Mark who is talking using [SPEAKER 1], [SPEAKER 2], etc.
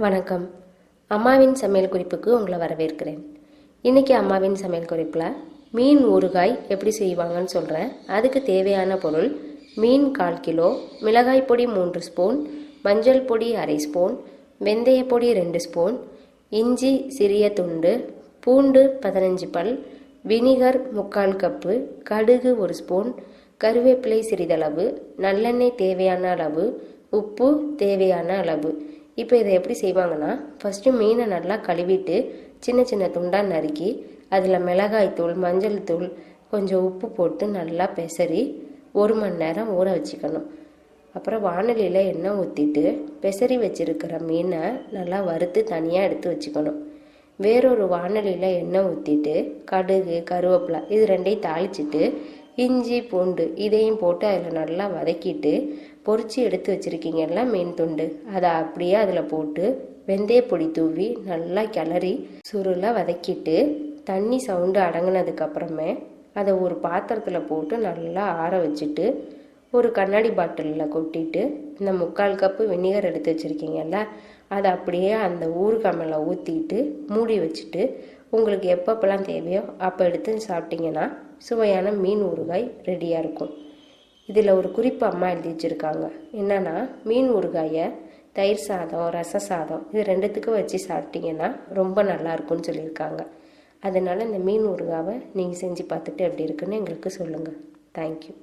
[SPEAKER 1] வணக்கம். அம்மாவின் சமையல் குறிப்புக்கு உங்களை வரவேற்கிறேன். இன்றைக்கி அம்மாவின் சமையல் குறிப்பில் மீன் ஊறுகாய் எப்படி செய்வாங்கன்னு சொல்கிறேன் அதுக்கு தேவையான பொருள் மீன் கால் கிலோ மிளகாய் பொடி மூன்று ஸ்பூன் மஞ்சள் பொடி அரை ஸ்பூன் வெந்தய பொடி ரெண்டு ஸ்பூன் இஞ்சி சிறிய துண்டு பூண்டு பதினஞ்சு பல் வினிகர் முக்கால் கப்பு கடுகு ஒரு ஸ்பூன் கருவேப்பிலை சிறிதளவு நல்லெண்ணெய் தேவையான அளவு உப்பு தேவையான அளவு. இப்போ இதை எப்படி செய்வாங்கன்னா ஃபஸ்ட்டு மீனை நல்லா கழுவிட்டு சின்ன சின்ன துண்டாக நறுக்கி அதில் மிளகாய் தூள் மஞ்சள் தூள் கொஞ்சம் உப்பு போட்டு நல்லா பெசரி ஒரு மணி நேரம் ஊற வச்சுக்கணும். அப்புறம் வானலியில் எண்ணெய் ஊற்றிட்டு பெசரி வச்சுருக்கிற மீனை நல்லா வறுத்து தனியாக எடுத்து வச்சுக்கணும். வேறொரு வானலியில் எண்ணெய் ஊற்றிட்டு கடுகு கருவேப்பிலை இது ரெண்டையும் தாளிச்சிட்டு இஞ்சி பூண்டு இதையும் போட்டு அதில் நல்லா வதக்கிட்டு பொறிச்சு எடுத்து வச்சுருக்கீங்கல்ல மீன் துண்டு. அதை அப்படியே அதில் போட்டு வெந்தய பொடி தூவி நல்லா கிளறி சுருளை வதக்கிட்டு தண்ணி சவுண்டு அடங்கினதுக்கப்புறமே அதை ஒரு பாத்திரத்தில் போட்டு நல்லா ஆற வச்சுட்டு ஒரு கண்ணாடி பாட்டிலில் கொட்டிட்டு இந்த முக்கால் கப்பு வினிகர் எடுத்து வச்சுருக்கீங்கல்ல அதை அப்படியே அந்த ஊறுகாய் மேலே ஊற்றிட்டு மூடி வச்சுட்டு உங்களுக்கு எப்பப்பெல்லாம் தேவையோ அப்போ எடுத்து சாப்பிட்டீங்கன்னா சுவையான மீன் ஊறுகாய் ரெடியாக இருக்கும். இதில் ஒரு குறிப்பு அம்மா எழுதி வச்சுருக்காங்க. என்னென்னா மீன் ஊறுகாயை தயிர் சாதம் ரச சாதம் இது ரெண்டுத்துக்கும் வச்சு சாப்பிட்டீங்கன்னா ரொம்ப நல்லா இருக்கும்னு சொல்லியிருக்காங்க. அதனால் இந்த மீன் ஊறுகாவை நீங்கள் செஞ்சு பார்த்துட்டு எப்படி இருக்குன்னு எங்களுக்கு சொல்லுங்கள் தேங்க்யூ